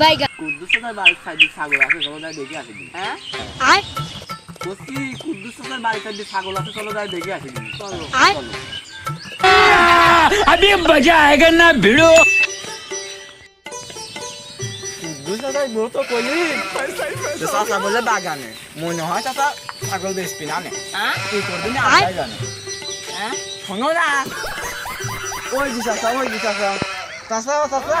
বাইগান কুদ্দুস চাচার বাড়ির সাইডে ছাগল আছে চলো যাই দেখে আসি হ্যাঁ আয় বলছি কুদ্দুস চাচার বাড়ির সাইডে ছাগল আছে চলো যাই দেখে আসি চলো আয়। চলো अभी मजा आएगा ना भिड़ो কুদ্দুস চাচা বউ তো কইলি যে চাচা বলে বাগানে মনে হয় চাচা ছাগল বেচবি না নে হ্যাঁ কি করবি না আয়। আল্লাহ জানে হ্যাঁ শোনো না ওই দি চাচা ওই দি চাচা চাচা চাচা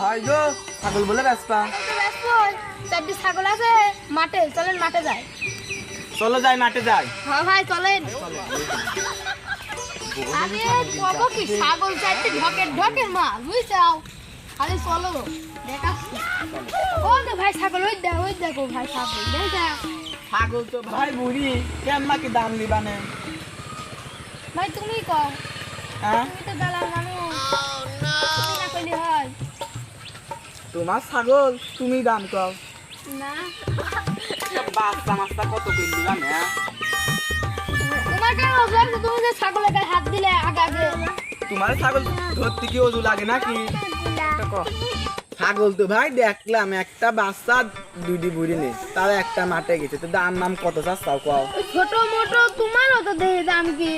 হয় গো ছাগল বলে ব্যস্ত। চারটি ছাগল আছে মাঠে চলেন মাঠে যাই। চলো যাই মাঠে যাই। হ্যাঁ ভাই চলেন। আরে কব কি ছাগল চারটি ঢকের ঢকের মা বুঝছাও? খালি চলো দেখাচ্ছি। ও তো ভাই ছাগল ওই দেখো ওই দেখো ভাই ছাগল দেখা। ছাগল তো ভাই বুড়ি কেমন কি দাম দিবানে ভাই তুমি কও। হ্যাঁ? তুমি তো দালাল মানুষ। তোমার ছাগল তুমি দাম কও। না। বাচ্চা কত তোমার তোমার ছাগল ধরতে কি ওজু লাগে নাকি? ছাগল তো ভাই দেখলাম একটা বাচ্চা দুইটি বুড়ি নেই তার একটা মাঠে গেছে। তো দাম নাম কত চাচ্ছাও কও? ছোট মোটো তোমারও তো দেখে দাম কি।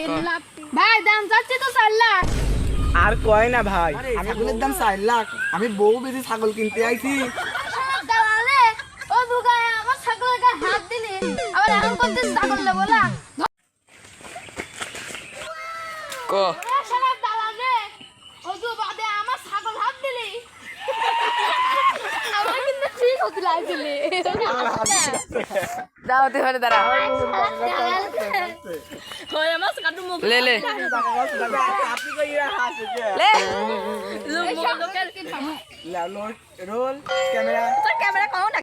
ভাই দাম চাচ্ছি তো চার লাখ। আর কয় না ভাই? আমি বলে দাম চার লাখ। আমি বউ বেশি ছাগল কিনতে আইছি। দালালে ও দুগায় আমার ছাগলের গায়ে হাত দিলি আবার এখন করতে ছাগল নেব না ক শালা দালালে ও দু বাদে আমার ছাগল হাত দিলি আমার কিন্তু ঠিক হতে দাও তুই মানে দাঁড়া। লে লে। আপনি কই হাসে লে রোল ক্যামেরা। ক্যামেরা কও না?